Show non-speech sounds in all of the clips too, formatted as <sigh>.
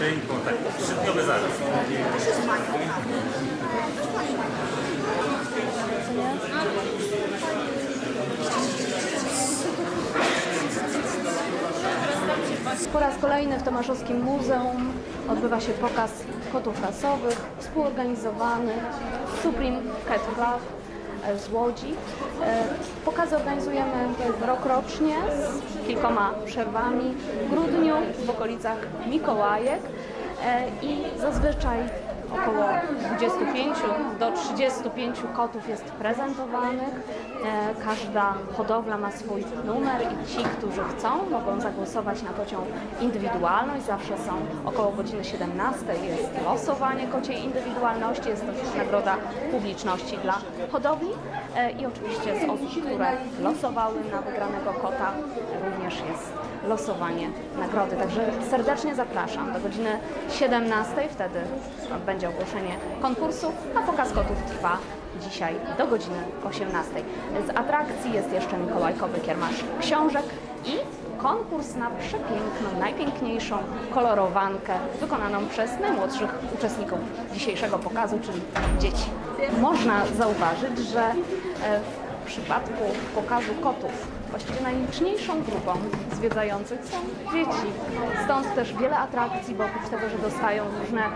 Maluteńko, tak, szybkowy zaraz. Po raz kolejny w Tomaszowskim Muzeum odbywa się pokaz kotów rasowych współorganizowany Supreme Cat Club z Łodzi. E, Pokazy organizujemy rokrocznie z kilkoma przerwami w grudniu w okolicach Mikołajek e, i zazwyczaj około 25 do 35 kotów jest prezentowanych. E, Każda hodowla ma swój numer i ci, którzy chcą, mogą zagłosować na kocią indywidualność. Zawsze są około godziny 17 jest losowanie kociej indywidualności, jest to też nagroda publiczności dla hodowli E, i oczywiście z osób, które losowały na wygranego kota również jest losowanie nagrody. Także serdecznie zapraszam do godziny 17, wtedy będzie ogłoszenie konkursu, a pokaz kotów trwa dzisiaj do godziny 18. Z atrakcji jest jeszcze Mikołajkowy Kiermasz Książek i konkurs na przepiękną, najpiękniejszą kolorowankę wykonaną przez najmłodszych uczestników dzisiejszego pokazu, czyli dzieci. Można zauważyć, że e, w przypadku pokazu kotów właściwie najliczniejszą grupą zwiedzających są dzieci. Stąd też wiele atrakcji, bo oprócz tego, że dostają różne e,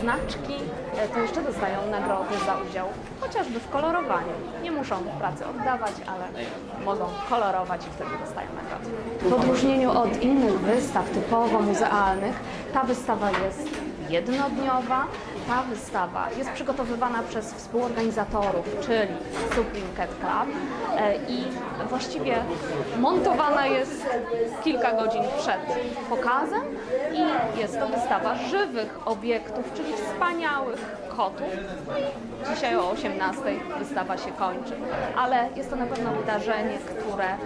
znaczki, e, to jeszcze dostają nagrody za udział chociażby w kolorowaniu. Nie muszą pracy oddawać, ale mogą kolorować i wtedy dostają nagrody. W odróżnieniu od innych wystaw typowo muzealnych, ta wystawa jest jednodniowa. Ta wystawa jest przygotowywana przez współorganizatorów, czyli Supreme Cat Club e, i właściwie montowana jest kilka godzin przed pokazem i jest to wystawa żywych obiektów, czyli wspaniałych kotów. Dzisiaj o 18 wystawa się kończy, ale jest to na pewno wydarzenie, które e,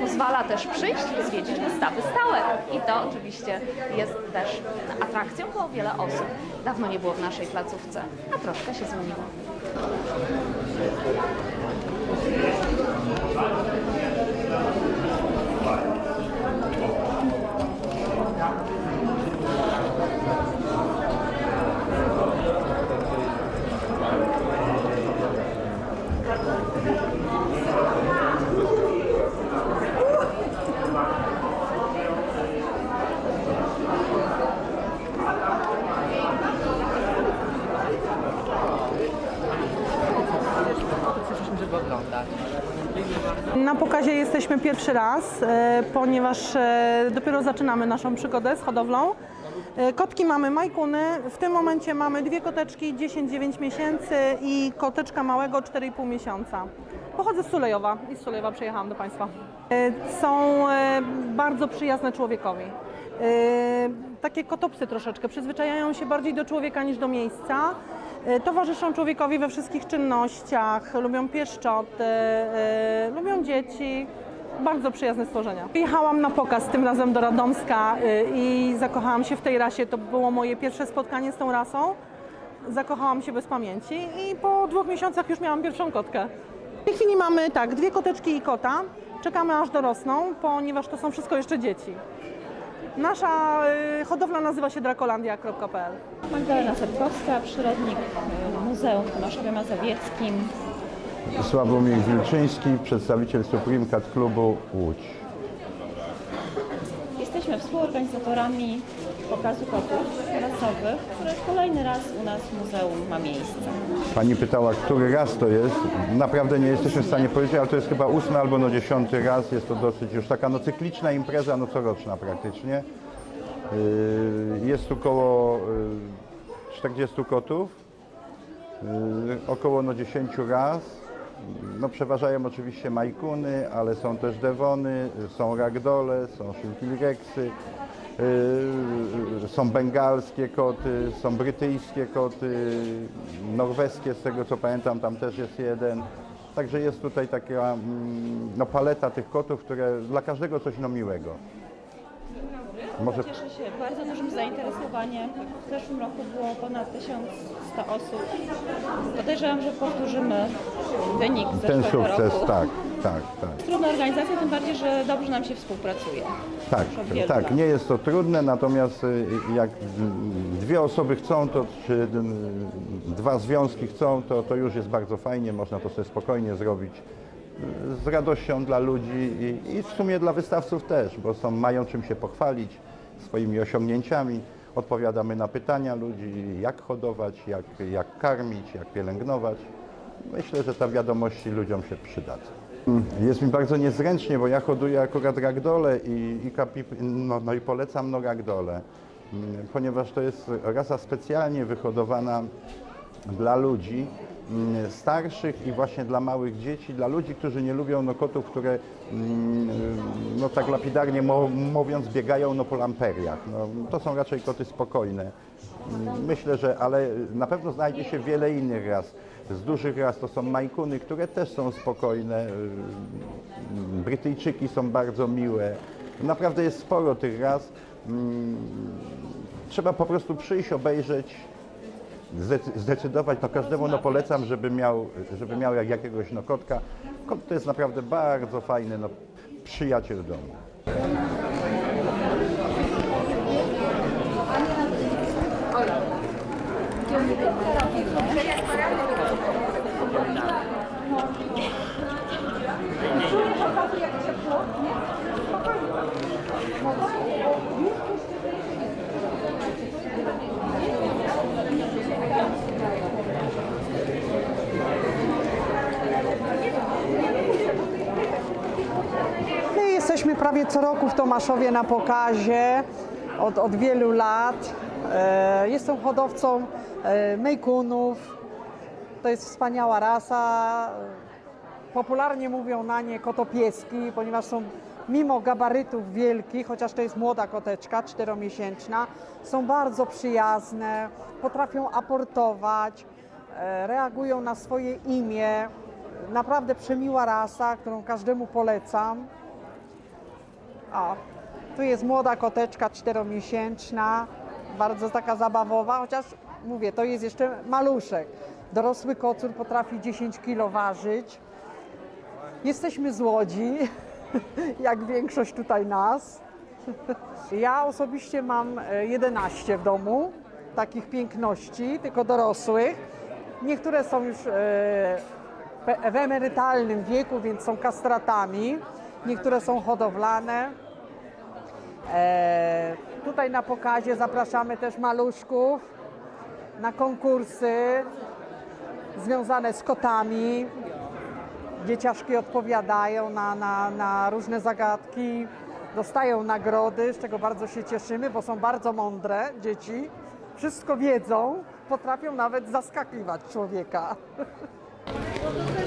pozwala też przyjść i zwiedzić wystawy stałe. I to oczywiście jest też atrakcją, bo wiele osób dawno nie było w naszej placówce, a troszkę się zmieniło. żeby oglądać. Na pokazie jesteśmy pierwszy raz, e, ponieważ e, dopiero zaczynamy naszą przygodę z hodowlą. E, Kotki mamy majkuny, w tym momencie mamy dwie koteczki 10-9 miesięcy i koteczka małego 4,5 miesiąca. Pochodzę z Sulejowa i z Sulejowa przyjechałam do Państwa. Są bardzo przyjazne człowiekowi. Takie kotopsy troszeczkę, przyzwyczajają się bardziej do człowieka niż do miejsca. Towarzyszą człowiekowi we wszystkich czynnościach, lubią pieszczoty, lubią dzieci. Bardzo przyjazne stworzenia. Jechałam na pokaz tym razem do Radomska e, i zakochałam się w tej rasie. To było moje pierwsze spotkanie z tą rasą. Zakochałam się bez pamięci i po dwóch miesiącach już miałam pierwszą kotkę. W tej chwili mamy tak, dwie koteczki i kota. Czekamy aż dorosną, ponieważ to są wszystko jeszcze dzieci. Nasza y, hodowla nazywa się drakolandia.pl. Magdalena Sepkowska, przyrodnik y, Muzeum w Tomaszowie Mazowieckim. Sławomir Wilczyński, przedstawiciel Supreme Klubu Łódź. Jesteśmy współorganizatorami pokazu kotów rasowych, który kolejny raz u nas w muzeum ma miejsce. Pani pytała, który raz to jest. Naprawdę nie jesteśmy w stanie powiedzieć, ale to jest chyba ósmy albo no dziesiąty raz. Jest to dosyć już taka no cykliczna impreza, no coroczna praktycznie. Yy, Jest tu około yy, 40 kotów, yy, około no 10 raz. No przeważają oczywiście majkuny, ale są też dewony, są ragdole, są szylkilreksy, yy, są bengalskie koty, są brytyjskie koty, norweskie z tego co pamiętam, tam też jest jeden. Także jest tutaj taka mm, no, paleta tych kotów, które dla każdego coś no miłego. Może Cieszę się bardzo dużym zainteresowaniem. W zeszłym roku było ponad 1100 osób. Podejrzewam, że powtórzymy wynik z ten zeszłego sukces, roku. tak, tak, tak. Trudna organizacja, tym bardziej, że dobrze nam się współpracuje. Tak, Już od wielu tak, lat. nie jest to trudne, natomiast y, jak dwie osoby chcą, to czy y, dwa związki chcą, to, to już jest bardzo fajnie, można to sobie spokojnie zrobić z radością dla ludzi i, i w sumie dla wystawców też, bo są, mają czym się pochwalić swoimi osiągnięciami. Odpowiadamy na pytania ludzi, jak hodować, jak, jak karmić, jak pielęgnować. Myślę, że te wiadomości ludziom się przydadzą. Jest mi bardzo niezręcznie, bo ja hoduję akurat ragdole i, i, kapi, no, no i polecam no ragdole, Mm, ponieważ to jest rasa specjalnie wyhodowana dla ludzi mm, starszych i właśnie dla małych dzieci, dla ludzi, którzy nie lubią no, kotów, które mm, no tak lapidarnie mówiąc biegają no, po lamperiach. No, to są raczej koty spokojne. Mm, Myślę, że ale na pewno znajdzie się wiele innych ras. Z dużych ras to są majkuny, które też są spokojne. Brytyjczyki są bardzo miłe. Naprawdę jest sporo tych ras. Trzeba po prostu przyjść, obejrzeć, zdecydować. No każdemu no polecam, żeby miał, żeby miał jak jakiegoś no kotka. Kot to jest naprawdę bardzo fajny no, przyjaciel domu. My jesteśmy prawie co roku w Tomaszowie na pokazie od, od wielu lat. E, jestem hodowcą e, mejkunów. To jest wspaniała rasa. Popularnie mówią na nie kotopieski, ponieważ są mimo gabarytów wielkich, chociaż to jest młoda koteczka, czteromiesięczna, są bardzo przyjazne, potrafią aportować, e, reagują na swoje imię. Naprawdę przemiła rasa, którą każdemu polecam. O, tu jest młoda koteczka czteromiesięczna, bardzo taka zabawowa, chociaż mówię, to jest jeszcze maluszek. Dorosły kocur potrafi 10 kg ważyć. Jesteśmy z Łodzi, <laughs> jak większość tutaj nas. <laughs> Ja osobiście mam e, 11 w domu, takich piękności, tylko dorosłych. Niektóre są już e, w emerytalnym wieku, więc są kastratami. Niektóre są hodowlane. E, tutaj na pokazie zapraszamy też maluszków na konkursy związane z kotami. Dzieciaszki odpowiadają na, na, na różne zagadki, dostają nagrody, z czego bardzo się cieszymy, bo są bardzo mądre dzieci. Wszystko wiedzą, potrafią nawet zaskakiwać człowieka. <laughs>